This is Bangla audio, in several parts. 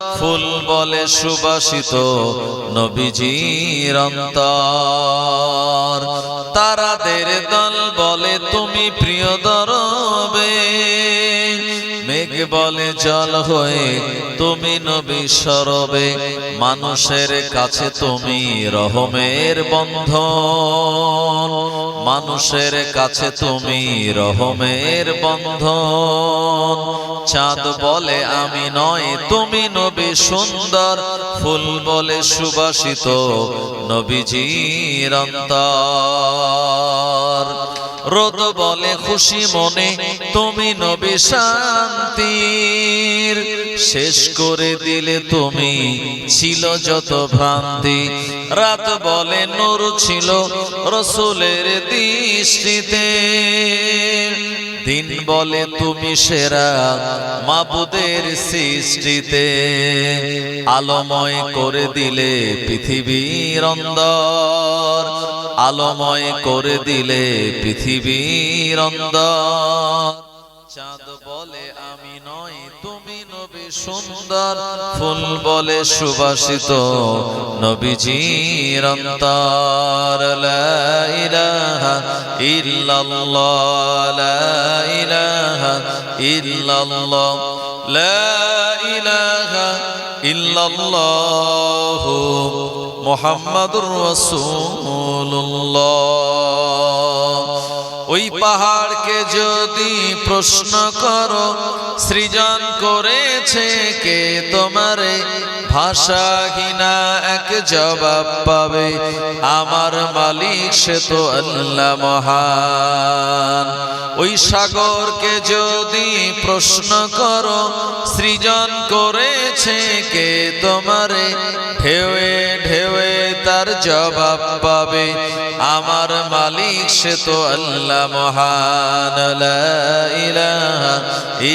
ফুল বলে সুবাসিত নবীজির অন্তর। তারাদের দল বলে, তুমি প্রিয় দরবে। মেঘ বলে, জল হয়ে তুমি নবী সরবে। মানুষের কাছে তুমি রহমের বন্ধ মানুষের কাছে তুমি রহমের বন্ধন। চাঁদ বলে আমি নয়, তুমি নবী সুন্দর। ফুল বলে সুবাসিত নবীজির অন্তর। রোদ বলে খুশি মনে, তুমি নবী শান্তির। শেষ করে দিলে তুমি ছিল যত ভ্রান্তি। রাত বলে নূর ছিল রসুলের দৃষ্টিতে। দিন বলে তুমি সেরা মাবুদের সৃষ্টিতে। আলোময় করে দিলে পৃথিবীর অন্দর। আলোময় করে দিলে পৃথিবীর অন্দর। চাঁদ বলে আমি নয় তুমি সুন্দর ফুল বলে সুবাসিত নবীজির অন্তর লা ইলাহা ইল্লাল্লাহ ওই পাহাড়কে যদি প্রশ্ন করো, সৃজন করেছে কে তোমারে? ভাষাহীনা এক জবাব পাবে, আমার মালিক সে তো আল্লাহ মহান। ওই সাগরকে যদি প্রশ্ন করো, সৃজন করেছে কে তোমারে? ঢেউয়ে ঢেউয়ে তার জবাব পাবে আমার মালিক সে তো আল্লাহ মহান, লা ইলাহা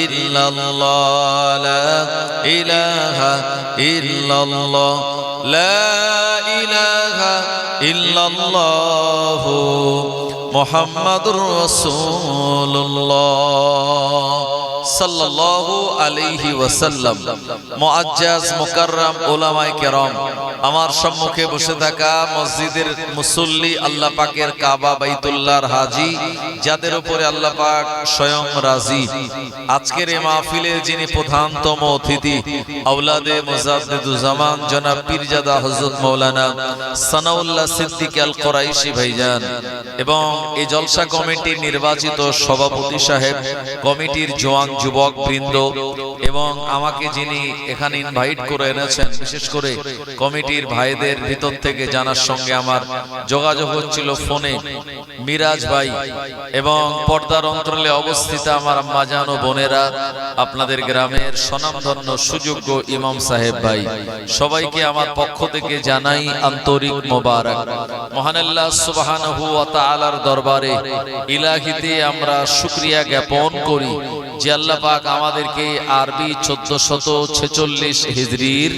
ইল্লাল্লাহ, লা ইলাহা ইল্লাল্লাহ, লা ইলাহা ইল্লাল্লাহ, মুহাম্মাদুর রাসূলুল্লাহ, সাল্লাল্লাহু আলাইহি ওয়াসাল্লাম, মুআজ্জাজ, মুকাররম, উলামায়ে কেরাম। আমার সম্মুখে বসে থাকা মসজিদের মুসল্লি আল্লাহ পাকের কাবা বাইতুল্লাহর হাজি, যাদের উপরে আল্লাহ পাক স্বয়ং রাজি। আজকের এই মাহফিলের যিনি প্রধানতম অতিথি, আওলাদে মুজাদ্দিদুজ্জামান জনাব পীরজাদা হযরত মাওলানা সানাউল্লাহ সিদ্দিক আল কোরাইশি ভাইজান এবং এই জলসা কমিটির নির্বাচিত সভাপতি সাহেব, কমিটির জোয়ান যুবক বৃন্দ এবং আমাকে যিনি এখানে ইনভাইট করে এনেছেন, বিশেষ করে কমিটির ভাইদের ভিতর থেকে জানার সঙ্গে আমার যোগাযোগ হচ্ছিল ফোনে। মিরাজ ভাই এবং পর্দার অন্তরালে অবস্থিত আমার আম্মাজান ও বোনেরা, আপনাদের গ্রামের স্বনামধন্য সুযোগ্য ইমাম সাহেব ভাই। সবাইকে আমার পক্ষ থেকে জানাই আন্তরিক মোবারক। মহান আল্লাহ সুবহানাহু ওয়া তাআলার দরবারে ইলাহিতে আমরা শুকরিয়া জ্ঞাপন করি। যে আল্লাহ পাক আমাদেরকে আরবি চোদ্দশত ছেচল্লিশ হিজরির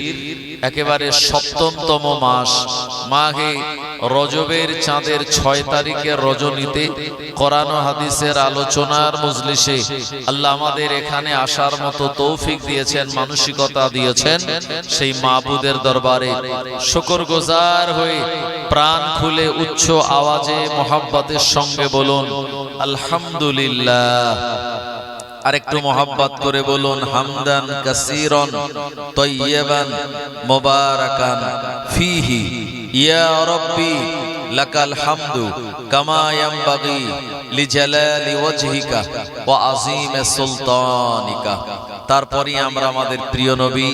একেবারে সপ্তমতম মাস, মাঘে রজবের চাঁদের ছয় তারিখে রজনীতে কোরআন হাদিসের আলোচনার মজলিসে আল্লাহ আমাদের এখানে আসার মতো তৌফিক দিয়েছেন, মানসিকতা দিয়েছেন সেই মাহবুদের দরবারে। শুকর গোজার হয়ে প্রাণ খুলে উচ্চ আওয়াজে মোহাব্বতের সঙ্গে বলুন, আলহামদুলিল্লাহ। আরেকটু মোহাব্বত করে বলুন, হামদান কাসিরন তৈয়বান মোবারাকান ফিহি। ইয়া রব্বি লাকাল হামদু কামা ইয়ামবাগি লিজালালি ওয়াজহিকা ওয়া আযীম সুলতানিকা। তারপরে আমরা আমাদের প্রিয় নবী,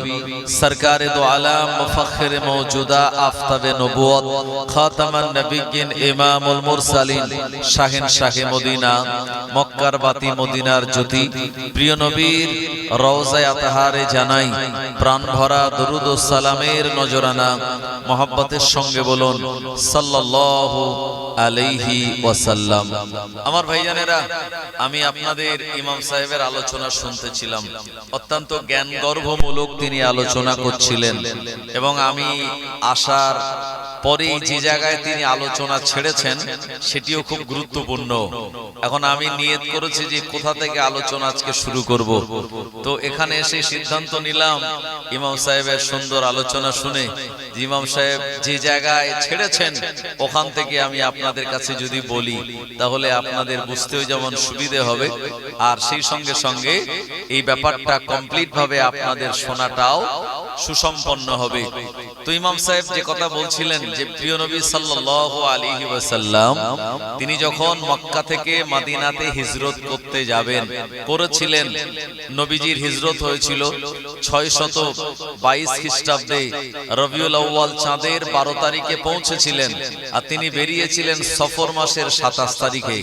সরকারে দো আলাম মুফাখখির মওজুদা আফতাবে নবুয়ত খাতামান নবিয়্যিন ইমামুল মুরসালিন, শাহিন শাহে মদিনা, মক্কার বাতি মদিনার জ্যোতি। প্রিয় নবীর রওজায় আতাহারে জানাই প্রাণ ভরা দরুদ ও সালামের নজরানা, মোহাব্বতের সঙ্গে বলুন, সাল্লাল্লাহু আলাইহি ওয়াসাল্লাম। আমার ভাইজানেরা, আমি আপনাদের ইমাম সাহেবের আলোচনা শুনতেছিলাম। অত্যন্ত জ্ঞানগর্ভমূলক তিনি আলোচনা করছিলেন। এবং আমি আসার পরে যে জায়গায় তিনি আলোচনা ছেড়েছেন, সেটিও খুব গুরুত্বপূর্ণ। এখন আমি নিয়ত করেছি যে কোথা থেকে আলোচনা আজকে শুরু করব। তো এখানে এসে সিদ্ধান্ত নিলাম, ইমাম সাহেবের সুন্দর আলোচনা শুনে ইমাম সাহেব যে জায়গায় ছেড়েছেন, ওখান থেকে আমি আপনাদের কাছে যদি বলি, তাহলে আপনাদের বুঝতেও যেমন সুবিধে হবে। আর সেই সঙ্গে সঙ্গে এই ব্যাপারটা কমপ্লিট ভাবে আপনাদের শোনাটাও সুসম্পন্ন হবে। তো ইমাম সাহেব যে কথা বলছিলেন যে প্রিয় নবী সাল্লাল্লাহু তিনি যখন মক্কা থেকে মাদিনাতে হিজরত করতে যাবেন করেছিলেন নবীজির হিজরত হয়েছিল 622 খ্রিস্টাব্দে, রবিউল আউয়াল চাঁদের 12 তারিখে পৌঁছেছিলেন আর তিনি বেরিয়েছিলেন সফর মাসের 27 তারিখে।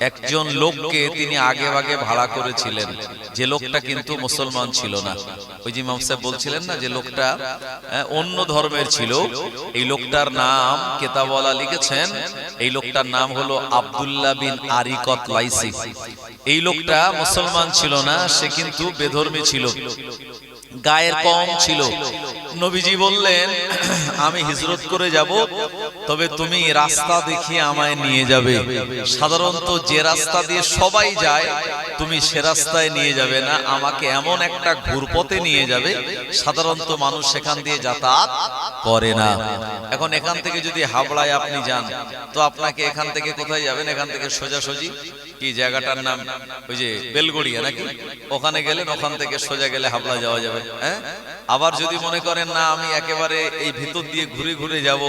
একজন লোককে তিনি আগে আগে ভাড়া করেছিলেন। যে লোকটা কিন্তু মুসলমান ছিল না। ওই যে ইমাম সাহেব বলছিলেন না যে লোকটা অন্য ধর্মের ছিল, এই লোকটার নাম কেতাবলা লিখেছেন। এই লোকটার নাম হলো আব্দুল্লাহ বিন আরিকত লাইসি। এই লোকটা মুসলমান ছিল না, সে কিন্তু বেধর্মী ছিল। গায়ের কম ছিল। নবীজি বললেন, আমি হিজরত করে যাব, তবে তুমি রাস্তা দেখিয়ে আমায় নিয়ে যাবে। সাধারণত যে রাস্তা দিয়ে সবাই যায়, তুমি সে রাস্তায় নিয়ে যাবে না, আমাকে এমন একটা ঘুরপথে নিয়ে যাবে। সাধারণত মানুষ সেখান দিয়ে যাতায়াত করে না। এখন এখান থেকে যদি হাবড়ায় আপনি যান, তো আপনাকে এখান থেকে কোথায় যাবেন? এখান থেকে সোজাসুজি? কি জায়গাটার নাম? ওই যে বেলগড়িয়া নাকি? ওখানে গেলেন, ওখান থেকে সোজা গেলে হাবড়া যাওয়া যাবে হ্যাঁ? আবার যদি মনে করেন না আমি একেবারে এই ভিতর দিয়ে ঘুরে ঘুরে যাব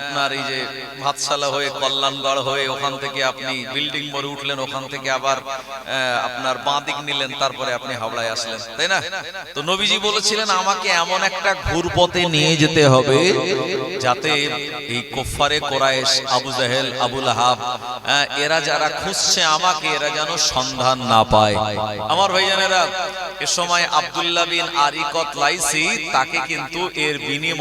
আপনার এই যে ভাতশালা হয়ে কল্যাণগড় হয়ে ওখান থেকে আপনি বিল্ডিং মোড়ে উঠলেন ওখান থেকে আবার আপনার বাঁ দিক নিলেন তারপরে আপনি হাওড়ায় আসলেন তাই না? তো নবীজি বলেছিলেন আমাকে এমন একটা ঘুরপথে নিয়ে যেতে হবে যাতে এই কোফারে কোরাইশ আবু জাহেল আবুল হাব আহ, এরা যারা খুঁজছে আমাকে এরা যেন সন্ধান না পায়। আমার ভাইজানেরা এ সময় আব্দুল্লাহ বিন আরিকত লাইসি তাকে কিন্তু এর বিনিময়